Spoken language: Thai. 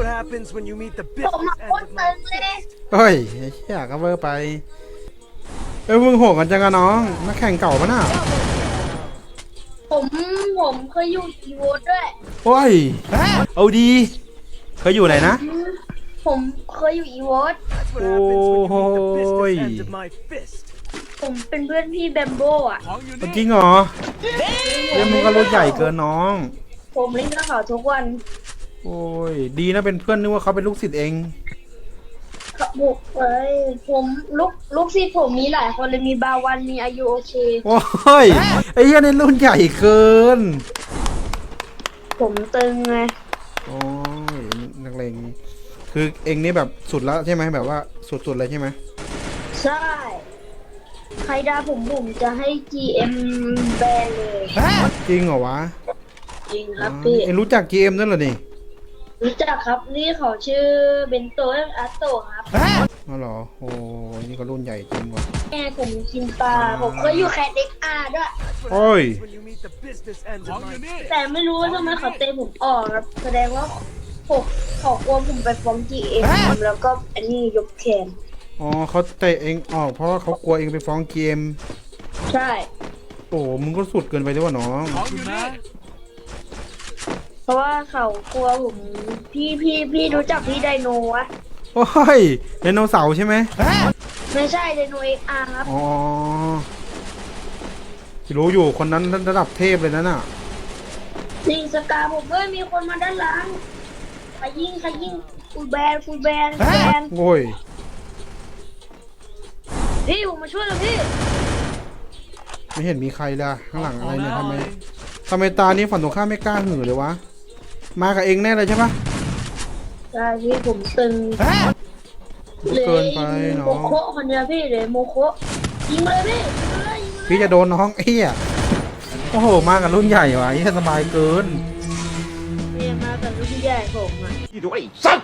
what happens when you meet the ผม business มาโค end ตร of ตึ my งเลยเฮ้ยไอ้เหี้ยก็เวอร์ไป เอ้ยมึงโหดกันจังอะน้องนักแข่งเก่าปะน่ะผมผมเคยอยู่อีโวตด้วย โอ้ยเอาดี เคยอยู่ไหนนะ ผมเคยอยู่อีโวต That's what happens when you meet the business Ôi. end of my fist. ผมเป็นเพื่อนพี่แบมโบอะจริงเหรอเรื่องมึงก็รู้ใหญ่เกินน้อง ผมเล่นกับเขาทุกวัน โอ้ย ดีนะเป็นเพื่อนนึกว่าเขาเป็นลูกศิษย์เอง ครับผมเอ้ยผมลูกลูกศิษย์ผมมีหลายคนเลยมีบาวันมีอายุโอเค โอ้ย ไอ้เหี้ยนี่รุ่นใหญ่เกิน ผมตึงไงโอ้ยนักเลงคือเองนี่แบบสุดแล้วใช่ไหมแบบว่าสุดๆเลยใช่ไหมใช่ใครด่าผมผมจะให้ GM แบนเลย จริงเหรอวะจริงคอ๋รัอบพี่ เองรู้จัก GM นั่นเหรอนี่ รู้จักครับนี่เขาชื่อเบนโตอาโตครับอ๋อเหรอโอ้ยนี่ก็รุ่นใหญ่จริงว่ะแม่ผมกินปลาผมเคยอยู่แคดเด็กอาด้วย That's what Ôi. happens when you meet the business end of my fist. แต่ไม่รู้ว่าทำไมเขาเตะผมออกครับแสดงว่าผมเขากลัวผมไปฟ้อง GM แล้วก็อันนี้ยกแขนอ๋อเขาเตะเองออก เพราะว่าเขากลัวเองไปฟ้อง GM ใช่ โอ้มึงก็สุดเกินไปด้วยวะน้องเพ ราะว่าเขากลัวผมพี่พี่พี่รู้จักพี่ไดโนวะโอ้ยไดโนเสาร์ใช่ไหมไม่ใช่ไดโนเอ็กอาร์ครับอ๋อรู้อยู่คนนั้นระดับเทพเลยนั่นน่ะสิงสกาผมเอ้ยมีคนมาด้านหลังใครยิงใครยิงฟูลแบนฟูลแบนฟูลแบนโอ้ยพี่ผมมาช่วยแล้วพี่ ไม่เห็นมีใครเลยข้างหลังอะไรเนี่ยทำไมทำไมตานี้ฝั่งตรงข้ามไม่กล้าหือเลยวะ มากับเองแน่เลยใช่ปะใช่พี่ผมตึงเกินไปน้โมโคคนเดียวพี่เลยโมโคยิงเลยพี่พี่จะโดนน้องเอี้ยโอ้โห มากับรุ่นใหญ่วะเอี้ยสบายเกินเนี่มากับรุ่นใหญ่ผมอะที่ดูไอ้สัต